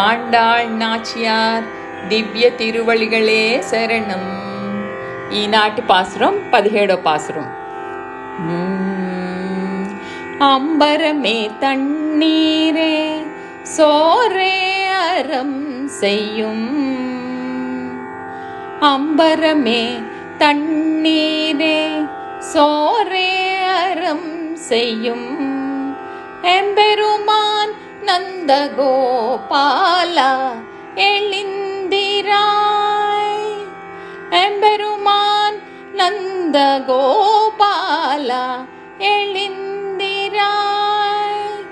ఆండాళ్ నాచియార్ దివ్య తిరువళిగళే శరణం ఈనాటి పాసురం పదిహేడో పాసురం మ్మ్. அம்பரமே தண்ணீரே சோரே அறம் செய்யும் அம்பரமே தண்ணீரே சோரே அறம் செய்யும் எம்பெருமான் நந்தகோபாலா எழுந்திராய். எம்பெருமான் நந்தகோபாலா எழுந்திராய்.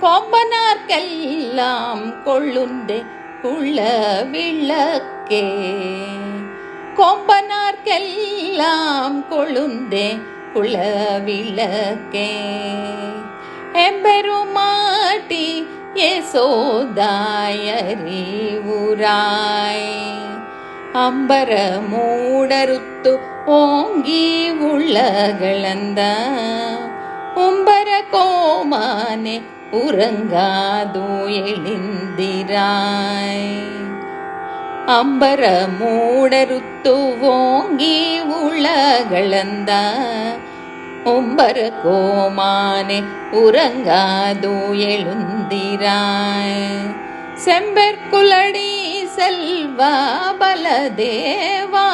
கொம்பனார்க்கெல்லாம் கொள்ளுந்தே குள்ள விளக்கே. கொம்பனார்க்கெல்லாம் கொழுந்தே குல விளக்கே. எம்பெருமாட்டி யசோதாயறிவுராய் அம்பர மூடருத்து ஓங்கி உள்ளகளந்த உம்பர கோமானே உறங்காதோ எழுந்திராய் ಅಂಬರ ಮೂಡರುತ್ತು ಓಂಗಿ ಉಳಗಳಂದ ಒಂಬರ ಕೋಮಾನೆ ಉರಂಗಾದು எழுந்திராய் செம்பெற்குலடி செல்வா பலதேவா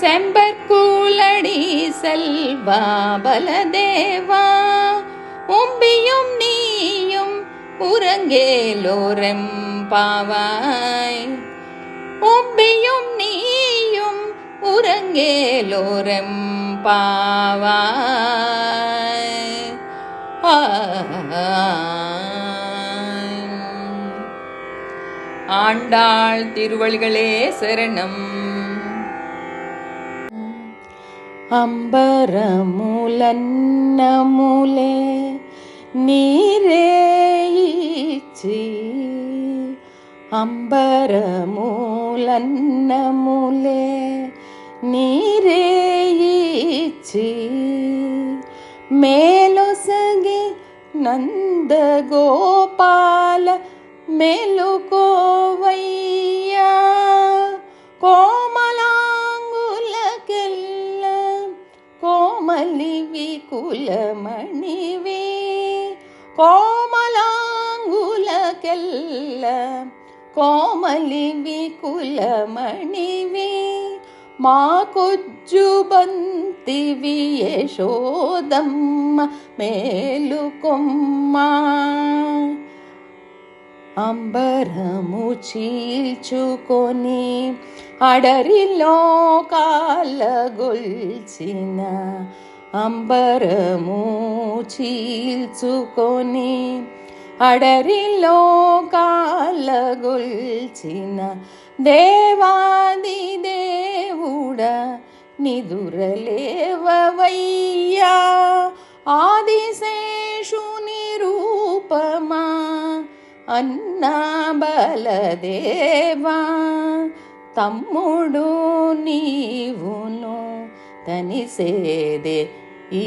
செம்பற்குலடி செல்வா பலதேவா உம்பியும் நீயும் உறங்கேலோரெம் பாவாய் உம்பியும் நீயும் ഉറങ്ങേലോരമ്പാവായ് ஆண்டாள் திருவள்களே சரணம் അമ്പരമുലന്നമുലേ നീരേയിച്ചി അമ്പരമൂലന്നമുലേ निरे मेल सगे नन्द गोपलुकोवैया कोमलङ्गुल कल् कोमलि वि कुलमणि कोमलाङ्गुल कल् कोमलि वि మా కొజ్జు బంతివి యశోదమ్మ మేలుకొమ్మా అంబరము చీల్చుకొని అడరిలో కాలగొల్చిన అంబరము చీల్చుకొని అడరిలో కాలగొల్చిన దేవాది దేవుడ నిదురలేవయ్యా ఆదిశేషుని రూపమా అన్నా బలదేవా తమ్ముడు నీవును తనిసేదే ఈ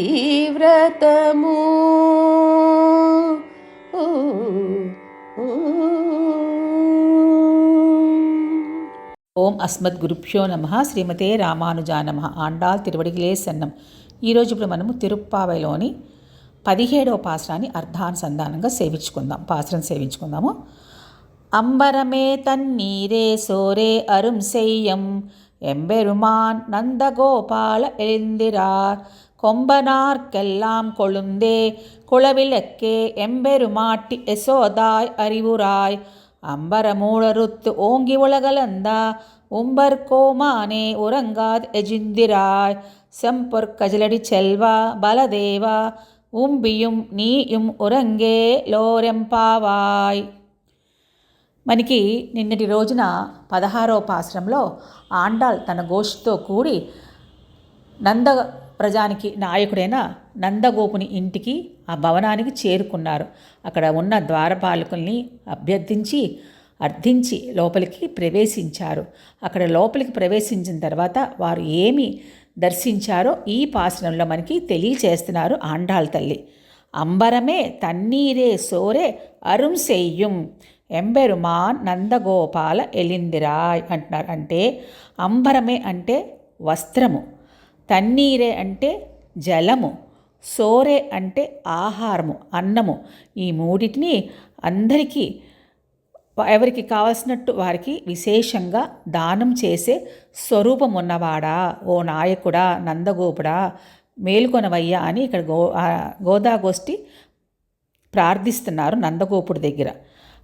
వ్రతము ఊ, ఊ. ఓం అస్మద్ గురుభ్యో నమ శ్రీమతే రామానుజా నమ ఆండాల్ తిరువడిగిలే సన్నం ఈరోజు ఇప్పుడు మనము తిరుప్పావైలోని పదిహేడవ పాసరాన్ని అర్ధానుసంధానంగా సేవించుకుందాం పాసరం సేవించుకుందాము అంబరమే తన్నీరే సోరే అరుం సెయ్యం எம்பெருமான் நந்தகோபால எழுந்திரார் கொம்பனார்க்கெல்லாம் கொழுந்தே குளவிளக்கே எம்பெருமாட்டி எசோதாய் அறிவுராய் அம்பரமூளருத்து ஓங்கி உலகலந்தா உம்பர் கோமானே உறங்காத் எஜிந்திராய் செம்பொற் கஜலடி செல்வா பலதேவா உம்பியும் நீயும் ఉరంగే లోరెంపావాయ్ మనకి నిన్నటి రోజున పదహారో పాశ్రంలో ఆండాల్ తన గోష్ఠితో కూడి నంద ప్రజానికి నాయకుడైన నందగోపుని ఇంటికి ఆ భవనానికి చేరుకున్నారు. అక్కడ ఉన్న ద్వారపాలకుల్ని అభ్యర్థించి అర్థించి లోపలికి ప్రవేశించారు. అక్కడ లోపలికి ప్రవేశించిన తర్వాత వారు ఏమి దర్శించారో ఈ పాసనంలో మనకి తెలియచేస్తున్నారు ఆండాళ్ తల్లి. అంబరమే తన్నీరే సోరే అరుం సెయ్యం ఎంబెరుమాన్ నందగోపాల ఎలిందిరాయ్ అంటున్నారు. అంటే అంబరమే అంటే వస్త్రము. తన్నీరే అంటే జలము సోరే అంటే ఆహారము అన్నము. ఈ మూడింటిని అందరికీ ఎవరికి కావలసినట్టు వారికి విశేషంగా దానం చేసే స్వరూపం ఉన్నవాడా? ఓ నాయకుడా నందగోపుడా మేలుకొనవయ్యా అని ఇక్కడ గో గోదాగోష్ఠి ప్రార్థిస్తున్నారు నందగోపుడి దగ్గర.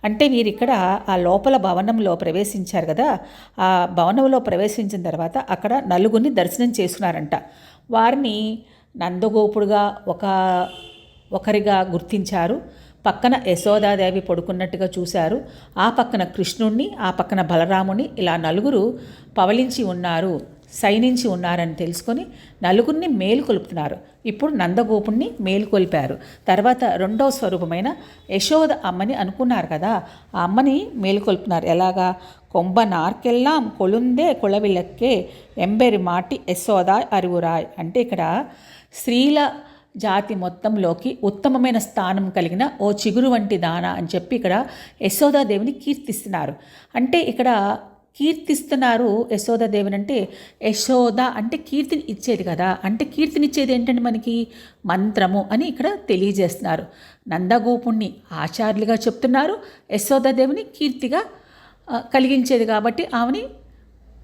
అంటే వీరిక్కడ ఆ లోపల భవనంలో ప్రవేశించారు కదా ఆ భవనంలో ప్రవేశించిన తర్వాత అక్కడ నలుగురిని దర్శనం చేసుకున్నారంట. వారిని నందగోపుడుగా ఒక ఒకరిగా గుర్తించారు. పక్కన యశోదాదేవి పడుకున్నట్టుగా చూశారు. ఆ పక్కన కృష్ణుణ్ణి ఆ పక్కన బలరాముని ఇలా నలుగురు పవలించి ఉన్నారు. సైనించి ఉన్నారని తెలుసుకొని నలుగురిని మేలుకొలుపుతున్నారు ఇప్పుడు నందగోపుణ్ణి మేలుకొల్పారు తర్వాత రెండవ స్వరూపమైన యశోద అమ్మని అనుకున్నారు కదా. ఆ అమ్మని మేలుకొల్పుతున్నారు ఎలాగా? కొంబ నార్కెల్లాం కొలుందే కొలవిలక్కే ఎంబెరి మాటి యశోదాయ్ అరువురాయ్. అంటే ఇక్కడ స్త్రీల జాతి మొత్తంలోకి ఉత్తమమైన స్థానం కలిగిన ఓ చిగురు వంటి దాన అని చెప్పి ఇక్కడ యశోదాదేవిని కీర్తిస్తున్నారు. అంటే ఇక్కడ కీర్తిస్తున్నారు యశోదాదేవిని అంటే యశోద అంటే కీర్తిని ఇచ్చేది కదా. అంటే కీర్తిని ఇచ్చేది ఏంటంటే మనకి? మంత్రము అని ఇక్కడ తెలియజేస్తున్నారు. నందగోపుణ్ణి ఆచార్యులుగా చెప్తున్నారు. యశోదాదేవిని కీర్తిగా కలిగించేది కాబట్టి ఆమెని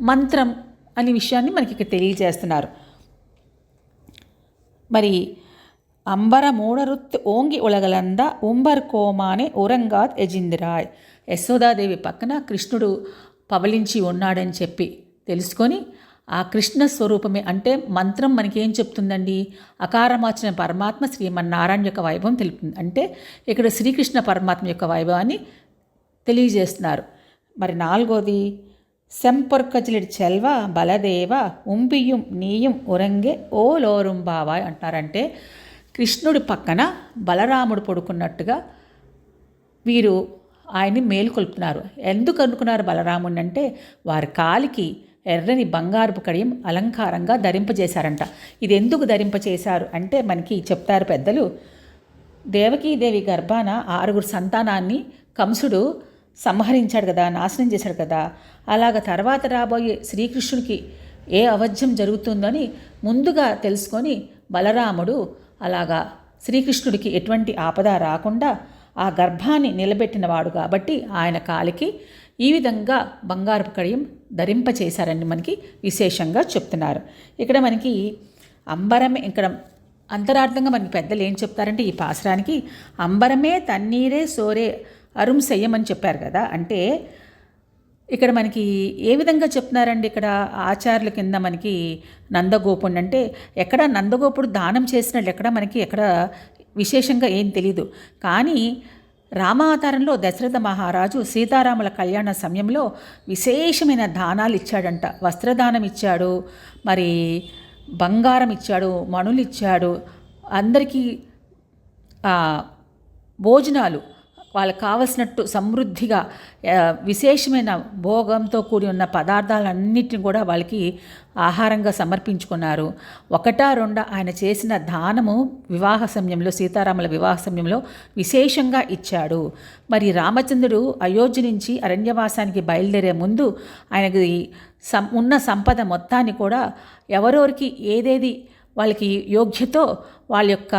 మంత్రం అనే విషయాన్ని మనకి ఇక్కడ తెలియజేస్తున్నారు. మరి అంబర మూడరుత్ ఓంగి ఉలగలంద ఉంబర్ కోమానే ఔరంగాద్ ఎజిందిరాయ్ యశోదాదేవి పక్కన కృష్ణుడు పవలించి ఉన్నాడని చెప్పి తెలుసుకొని ఆ కృష్ణ స్వరూపమే అంటే మంత్రం మనకేం చెప్తుందండి? అకారమాచిన పరమాత్మ శ్రీమన్నారాయణ యొక్క వైభవం తెలుపుతుంది. అంటే ఇక్కడ శ్రీకృష్ణ పరమాత్మ యొక్క వైభవాన్ని తెలియజేస్తున్నారు. మరి నాలుగోది సెంపొర్కజిలిడి చెల్వ బలదేవ ఉంబియుం నీయం ఉరంగే ఓ లోరుంబావాయ్ అంటారంటే కృష్ణుడి పక్కన బలరాముడు పడుకున్నట్టుగా వీరు ఆయన్ని మేలుకొల్పుతున్నారు. ఎందుకు అనుకున్నారు బలరాముని అంటే వారి కాలికి ఎర్రని బంగారపు కడియం అలంకారంగా ధరింపజేశారంట. ఇది ఎందుకు ధరింపచేశారు అంటే మనకి చెప్తారు పెద్దలు దేవకీదేవి గర్భాన ఆరుగురు సంతానాన్ని కంసుడు సంహరించాడు కదా నాశనం చేశాడు కదా. అలాగ తర్వాత రాబోయే శ్రీకృష్ణుడికి ఏ అవధ్యం జరుగుతుందని ముందుగా తెలుసుకొని బలరాముడు అలాగా శ్రీకృష్ణుడికి ఎటువంటి ఆపద రాకుండా ఆ గర్భాన్ని నిలబెట్టినవాడు కాబట్టి ఆయన కాలికి ఈ విధంగా బంగారపు కడియం ధరింపచేశారని మనకి విశేషంగా చెప్తున్నారు. ఇక్కడ మనకి అంబరమే ఇక్కడ అంతరార్థంగా మనకి పెద్దలు ఏం చెప్తారంటే ఈ పాసరానికి అంబరమే తన్నీరే సోరే అరుం సెయ్యమని చెప్పారు కదా. అంటే ఇక్కడ మనకి ఏ విధంగా చెప్తున్నారండి ఇక్కడ ఆచార్యుల కింద మనకి నందగోపుడు అంటే ఎక్కడ నందగోపుడు దానం చేసినట్లు ఎక్కడ మనకి ఎక్కడ విశేషంగా ఏం తెలీదు. కానీ రామావతారంలో దశరథ మహారాజు సీతారాముల కళ్యాణ సమయంలో విశేషమైన దానాలు ఇచ్చాడంట. వస్త్రదానం ఇచ్చాడు మరి బంగారం ఇచ్చాడు మణులు ఇచ్చాడు అందరికీ భోజనాలు వాళ్ళకి కావలసినట్టు సమృద్ధిగా విశేషమైన భోగంతో కూడి ఉన్న పదార్థాలన్నిటిని కూడా వాళ్ళకి ఆహారంగా సమర్పించుకున్నారు. ఒకటా రెండా ఆయన చేసిన దానము వివాహ సమయంలో సీతారాముల వివాహ సమయంలో విశేషంగా ఇచ్చాడు. మరి రామచంద్రుడు అయోధ్య నుంచి అరణ్యవాసానికి బయలుదేరే ముందు ఆయనకి సం ఉన్న సంపద మొత్తాన్ని కూడా ఎవరెవరికి ఏదేది వాళ్ళకి యోగ్యతో వాళ్ళ యొక్క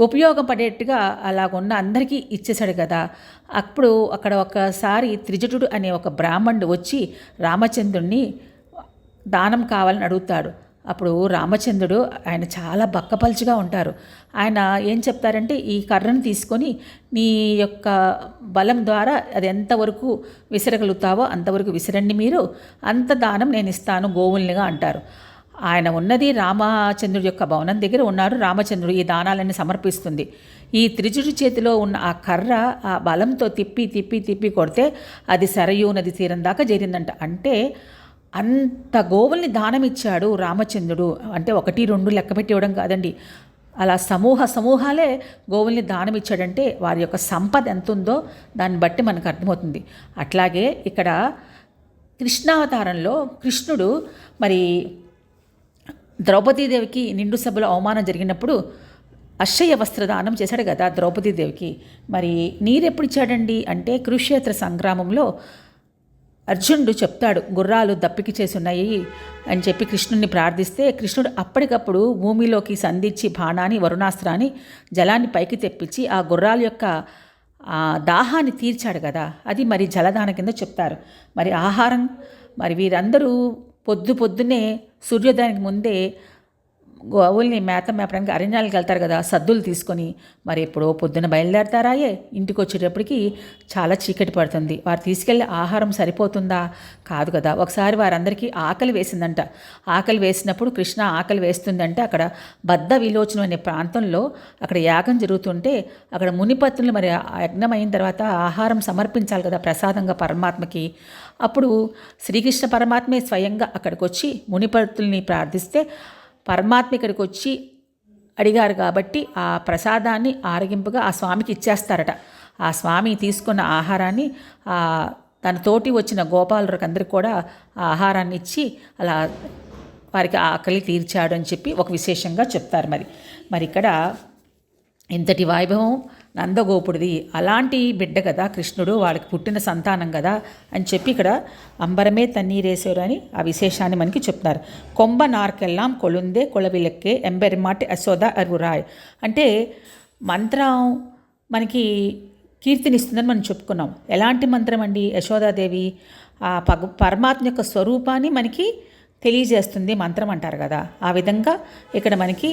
ఉపయోగపడేట్టుగా అలాగున్న అందరికీ ఇచ్చేశాడు కదా. అప్పుడు అక్కడ ఒకసారి త్రిజటుడు అనే ఒక బ్రాహ్మణుడు వచ్చి రామచంద్రుణ్ణి దానం కావాలని అడుగుతాడు. అప్పుడు రామచంద్రుడు ఆయన చాలా బక్కపలుచుగా ఉంటారు. ఆయన ఏం చెప్తారంటే ఈ కర్రను తీసుకొని నీ యొక్క బలం ద్వారా అది ఎంతవరకు విసరగలుగుతావో అంతవరకు విసరండి మీరు. అంత దానం నేను ఇస్తాను గోవుల్నిగా అంటారు. ఆయన ఉన్నది రామచంద్రుడి యొక్క భవనం దగ్గర ఉన్నారు. రామచంద్రుడు ఈ దానాలని సమర్పిస్తుంది. ఈ త్రిజుడి చేతిలో ఉన్న ఆ కర్ర ఆ బలంతో తిప్పి తిప్పి తిప్పి కొడితే అది సరయూ నది తీరం దాకా చేరిందంట. అంటే అంత గోవుల్ని దానం ఇచ్చాడు రామచంద్రుడు. అంటే ఒకటి రెండు లెక్క పెట్టివ్వడం కాదండి. అలా సమూహ సమూహాలే గోవుల్ని దానం ఇచ్చాడంటే వారి యొక్క సంపద ఎంత ఉందో దాన్ని బట్టి మనకు అర్థమవుతుంది. అట్లాగే ఇక్కడ కృష్ణావతారంలో కృష్ణుడు మరి ద్రౌపదీదేవికి నిండు సభలో అవమానం జరిగినప్పుడు అక్షయ వస్త్రదానం చేశాడు కదా ద్రౌపదీదేవికి. మరి నీరెప్పుడు ఇచ్చాడండి? అంటే కురుక్షేత్ర సంగ్రామంలో అర్జునుడు చెప్తాడు గుర్రాలు దప్పికి చేసి ఉన్నాయి అని చెప్పి కృష్ణుడిని ప్రార్థిస్తే కృష్ణుడు అప్పటికప్పుడు భూమిలోకి సంధించి బాణాన్ని వరుణాస్త్రాన్ని జలాన్ని పైకి తెప్పించి ఆ గుర్రాల యొక్క ఆ దాహాన్ని తీర్చాడు కదా. అది మరి జలదాన కింద చెప్తారు. మరి ఆహారం మరి వీరందరూ పొద్దు పొద్దున్నే సూర్యోదయానికి ముందే గోవుల్ని మేత మేపడానికి అరణ్యాలకు వెళ్తారు కదా సద్దులు తీసుకొని. మరి ఎప్పుడో పొద్దున బయలుదేరతారాయే ఇంటికి వచ్చేటప్పటికి చాలా చీకటి పడుతుంది. వారు తీసుకెళ్ళే ఆహారం సరిపోతుందా? కాదు కదా. ఒకసారి వారందరికీ ఆకలి వేసిందంట. ఆకలి వేసినప్పుడు కృష్ణ ఆకలి వేస్తుందంటే అక్కడ బద్ద విలోచనం అనే ప్రాంతంలో అక్కడ యాగం జరుగుతుంటే అక్కడ మునిపత్తులు మరి ఆ యజ్ఞం అయిన తర్వాత ఆహారం సమర్పించాలి కదా ప్రసాదంగా పరమాత్మకి. అప్పుడు శ్రీకృష్ణ పరమాత్మే స్వయంగా అక్కడికి వచ్చి మునిపత్తుల్ని ప్రార్థిస్తే పరమాత్మ ఇక్కడికి వచ్చి అడిగారు కాబట్టి ఆ ప్రసాదాన్ని ఆరగింపుగా ఆ స్వామికి ఇచ్చేస్తారట. ఆ స్వామి తీసుకున్న ఆహారాన్ని తన తోటి వచ్చిన గోపాలులకు అందరికి కూడా ఆ ఆహారాన్ని ఇచ్చి అలా వారికి ఆకలి తీర్చాడు అని చెప్పి ఒక విశేషంగా చెప్తారు మరి. మరి ఇక్కడ ఇంతటి వైభవం నందగోపుడిది. అలాంటి బిడ్డ కదా కృష్ణుడు వాళ్ళకి పుట్టిన సంతానం కదా అని చెప్పి ఇక్కడ అంబరమే తన్నీరేశారు అని ఆ విశేషాన్ని మనకి చెప్తున్నారు. కొంబ నార్కెల్లాం కొలుందే కొలవిలెక్కే ఎంబెరిమాటి అశోద అరురాయ్ అంటే మంత్రం మనకి కీర్తినిస్తుందని మనం చెప్పుకున్నాం. ఎలాంటి మంత్రం అండి యశోదాదేవి? ఆ పగ పరమాత్మ యొక్క స్వరూపాన్ని మనకి తెలియజేస్తుంది మంత్రం అంటారు కదా. ఆ విధంగా ఇక్కడ మనకి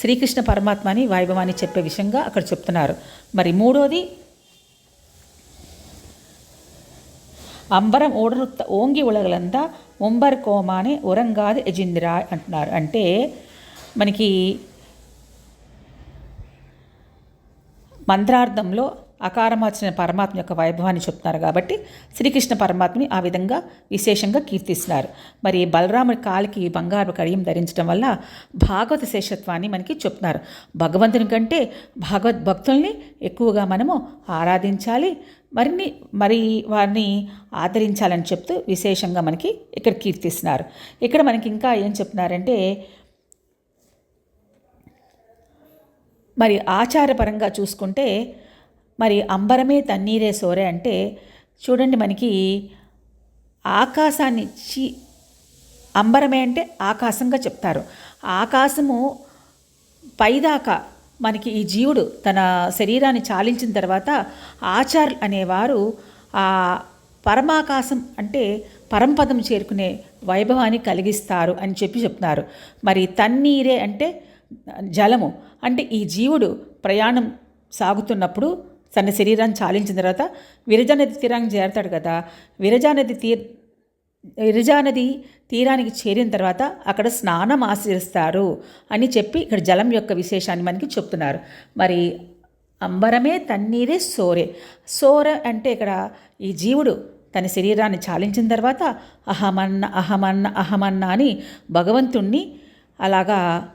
శ్రీకృష్ణ పరమాత్మని వైభవాన్ని చెప్పే విషయంగా అక్కడ చెప్తున్నారు. మరి మూడోది అంబరం ఓడరుత్త ఓంగి ఉలగలంతా ముంబర్ కోమాని ఉరంగాది ఎజిందిరా అంటున్నారు. అంటే మనకి మంత్రార్థంలో అకారమార్చిన పరమాత్మ యొక్క వైభవాన్ని చెప్తున్నారు కాబట్టి శ్రీకృష్ణ పరమాత్మని ఆ విధంగా విశేషంగా కీర్తిస్తున్నారు. మరి బలరాముడి కాలికి బంగారు కడియం ధరించడం వల్ల భాగవత శేషత్వాన్ని మనకి చెప్తున్నారు. భగవంతుని కంటే భాగవత్ భక్తుల్ని ఎక్కువగా మనము ఆరాధించాలి మరిన్ని మరి వారిని ఆదరించాలని చెప్తూ విశేషంగా మనకి ఇక్కడ కీర్తిస్తున్నారు. ఇక్కడ మనకి ఇంకా ఏం చెప్తున్నారంటే మరి ఆచారపరంగా చూసుకుంటే మరి అంబరమే తన్నీరే సోరే అంటే చూడండి మనకి ఆకాశాన్ని చి అంబరమే అంటే ఆకాశంగా చెప్తారు. ఆకాశము పైదాకా మనకి ఈ జీవుడు తన శరీరాన్ని చాలించిన తర్వాత ఆచార్ అనేవారు ఆ పరమాకాశం అంటే పరంపదం చేరుకునే వైభవాన్ని కలిగిస్తారు అని చెప్పి చెప్తున్నారు. మరి తన్నీరే అంటే జలము. అంటే ఈ జీవుడు ప్రయాణం సాగుతున్నప్పుడు తన శరీరాన్ని చాలించిన తర్వాత విరజానది తీరానికి చేరతాడు కదా. విరజానది తీర్ విరజానది తీరానికి చేరిన తర్వాత అక్కడ స్నానం ఆచరిస్తారు అని చెప్పి ఇక్కడ జలం యొక్క విశేషాన్ని మనకి చెప్తున్నారు. మరి అంబరమే తన్నీరే సోరే. సోర అంటే ఇక్కడ ఈ జీవుడు తన శరీరాన్ని చాలించిన తర్వాత అహమన్న అహమన్న అహమన్న అని భగవంతుణ్ణి అలాగా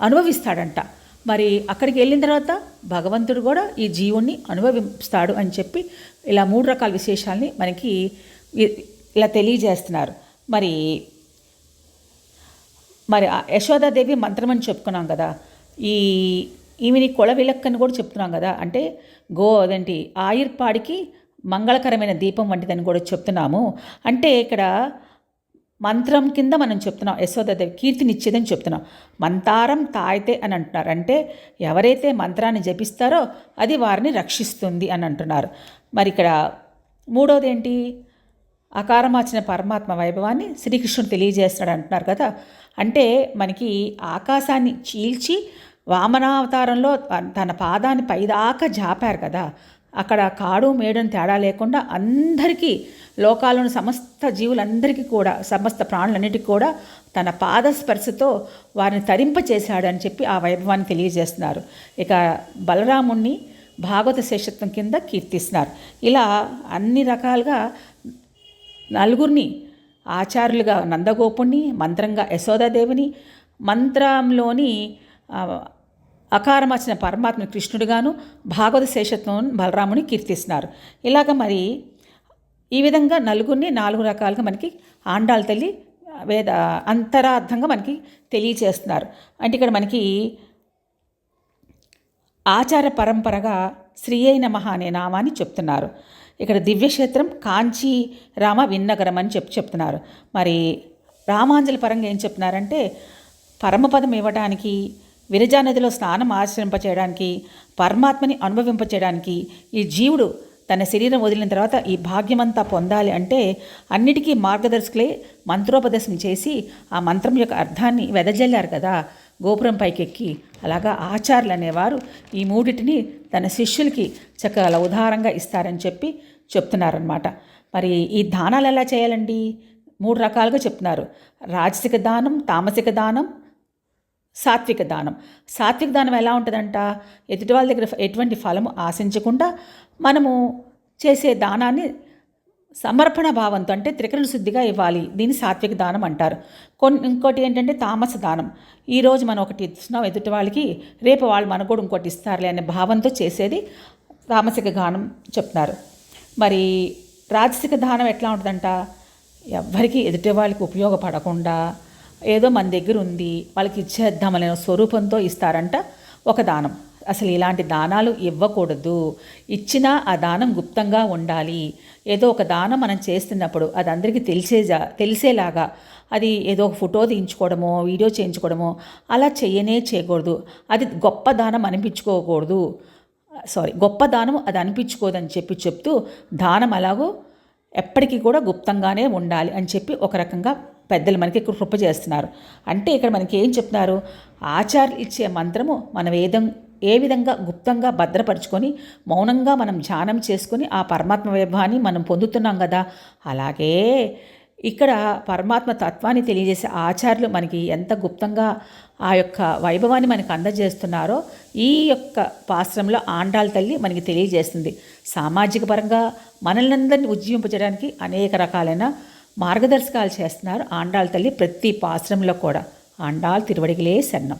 అనుభవిస్తాడంట. మరి అక్కడికి వెళ్ళిన తర్వాత భగవంతుడు కూడా ఈ జీవుణ్ణి అనుభవిస్తాడు అని చెప్పి ఇలా మూడు రకాల విశేషాల్ని మనకి ఇలా తెలియజేస్తున్నారు. మరి మరి యశోదాదేవి మంత్రం అని చెప్పుకున్నాం కదా ఈ ఈమెని కొల విలక్కని కూడా చెప్తున్నాం కదా అంటే గో అదేంటి ఆయుర్పాడికి మంగళకరమైన దీపం వంటిదని కూడా చెప్తున్నాము. అంటే ఇక్కడ మంత్రం కింద మనం చెప్తున్నాం యశోదాదేవి కీర్తినిచ్చేదని చెప్తున్నాం. మంతారం తాయితే అని అంటున్నారు. అంటే ఎవరైతే మంత్రాన్ని జపిస్తారో అది వారిని రక్షిస్తుంది అని అంటున్నారు. మరి ఇక్కడ మూడోది ఏంటి అకారమాచిన పరమాత్మ వైభవాన్ని శ్రీకృష్ణుడు తెలియజేస్తాడు అంటున్నారు కదా. అంటే మనకి ఆకాశాన్ని చీల్చి వామనావతారంలో తన పాదాన్ని పైదాకా జాపారు కదా. అక్కడ కాడు మేడని తేడా లేకుండా అందరికీ లోకాలను సమస్త జీవులందరికీ కూడా సమస్త ప్రాణులన్నిటికీ కూడా తన పాదస్పర్శతో వారిని తరింపచేశాడని చెప్పి ఆ వైభవాన్ని తెలియజేస్తున్నారు. ఇక బలరాముణ్ణి భాగవత శేషత్వం కింద కీర్తిస్తున్నారు. ఇలా అన్ని రకాలుగా నలుగురిని ఆచార్యులుగా నందగోపుణ్ణి మంత్రంగా యశోదాదేవిని మంత్రంలోని అకారమచిన అకారమర్చిన పరమాత్మ కృష్ణుడిగాను భాగవత శేషత్వం బలరాముని కీర్తిస్తున్నారు. ఇలాగ మరి ఈ విధంగా నలుగురిని నాలుగు రకాలుగా మనకి ఆండాళ్ళ తల్లి వేద అంతరార్థంగా మనకి తెలియచేస్తున్నారు అంటే ఇక్కడ మనకి ఆచార పరంపరగా శ్రీ అయిన మహా అనే నామాన్ని చెప్తున్నారు. ఇక్కడ దివ్యక్షేత్రం కాంచీ రామ విన్నగరం అని చెప్పి చెప్తున్నారు. మరి రామాంజలి పరంగా ఏం చెప్తున్నారంటే పరమపదం ఇవ్వడానికి విరజా నదిలో స్నానం ఆచరింపచేయడానికి పరమాత్మని అనుభవింపచేయడానికి ఈ జీవుడు తన శరీరం వదిలిన తర్వాత ఈ భాగ్యమంతా పొందాలి అంటే అన్నిటికీ మార్గదర్శకులే మంత్రోపదేశం చేసి ఆ మంత్రం యొక్క అర్థాన్ని వెదజల్లారు కదా. గోపురం పైకెక్కి అలాగా ఆచార్యులు అనేవారు ఈ మూడిటిని తన శిష్యులకి చక్కగా ఉదారంగా ఇస్తారని చెప్పి చెప్తున్నారనమాట మరి ఈ దానాలు ఎలా చేయాలండి? మూడు రకాలుగా చెప్తున్నారు. రాజసిక దానం తామసిక దానం సాత్విక దానం. సాత్విక దానం ఎలా ఉంటుందంట? ఎదుటి వాళ్ళ దగ్గర ఎటువంటి ఫలము ఆశించకుండా మనము చేసే దానాన్ని సమర్పణ భావంతో అంటే త్రికరణ శుద్ధిగా ఇవ్వాలి. దీన్ని సాత్విక దానం అంటారు. కొన్ని ఇంకోటి ఏంటంటే తామస దానం. ఈరోజు మనం ఒకటి ఇస్తున్నాం ఎదుటి వాళ్ళకి రేపు వాళ్ళు మనకు కూడా ఇంకోటి ఇస్తారులే అనే భావంతో చేసేది తామసిక దానం చెప్తున్నారు. మరి రాజసిక దానం ఎట్లా ఉంటుందంట? ఎవ్వరికీ ఎదుటి వాళ్ళకి ఉపయోగపడకుండా ఏదో మన దగ్గర ఉంది వాళ్ళకి ఇచ్చేద్దామనే స్వరూపంతో ఇస్తారంట ఒక దానం. అసలు ఇలాంటి దానాలు ఇవ్వకూడదు. ఇచ్చినా ఆ దానం గుప్తంగా ఉండాలి. ఏదో ఒక దానం మనం చేస్తున్నప్పుడు అది అందరికీ తెలిసే తెలిసేలాగా అది ఏదో ఒక ఫోటో తీయించుకోవడమో వీడియో చేయించుకోవడమో అలా చేయనే చేయకూడదు. అది గొప్ప దానం అనిపించుకోకూడదు. సారీ గొప్ప దానం అది అనిపించుకోదని చెప్పి చెప్తూ దానం అలాగో ఎప్పటికీ కూడా గుప్తంగానే ఉండాలి అని చెప్పి ఒక రకంగా పెద్దలు మనకి కృప చేస్తున్నారు. అంటే ఇక్కడ మనకి ఏం చెప్తున్నారు? ఆచార్యులు ఇచ్చే మంత్రము మన వేదం ఏ విధంగా గుప్తంగా భద్రపరుచుకొని మౌనంగా మనం ధ్యానం చేసుకొని ఆ పరమాత్మ వైభవాన్ని మనం పొందుతున్నాం కదా? అలాగే ఇక్కడ పరమాత్మ తత్వాన్ని తెలియజేసే ఆచార్యులు మనకి ఎంత గుప్తంగా ఆ యొక్క వైభవాన్ని మనకు అందజేస్తున్నారో ఈ యొక్క పాశ్రంలో ఆండాల తల్లి మనకి తెలియజేస్తుంది. సామాజిక పరంగా మనల్ని అందరినీ ఉజ్జీవింపజేయడానికి అనేక రకాలైన మార్గదర్శకాలు చేస్తున్నారు. ఆండాల తల్లి ప్రతి పాశ్రంలో కూడా. ఆండాల్ తిరువడిగిలే శరణం.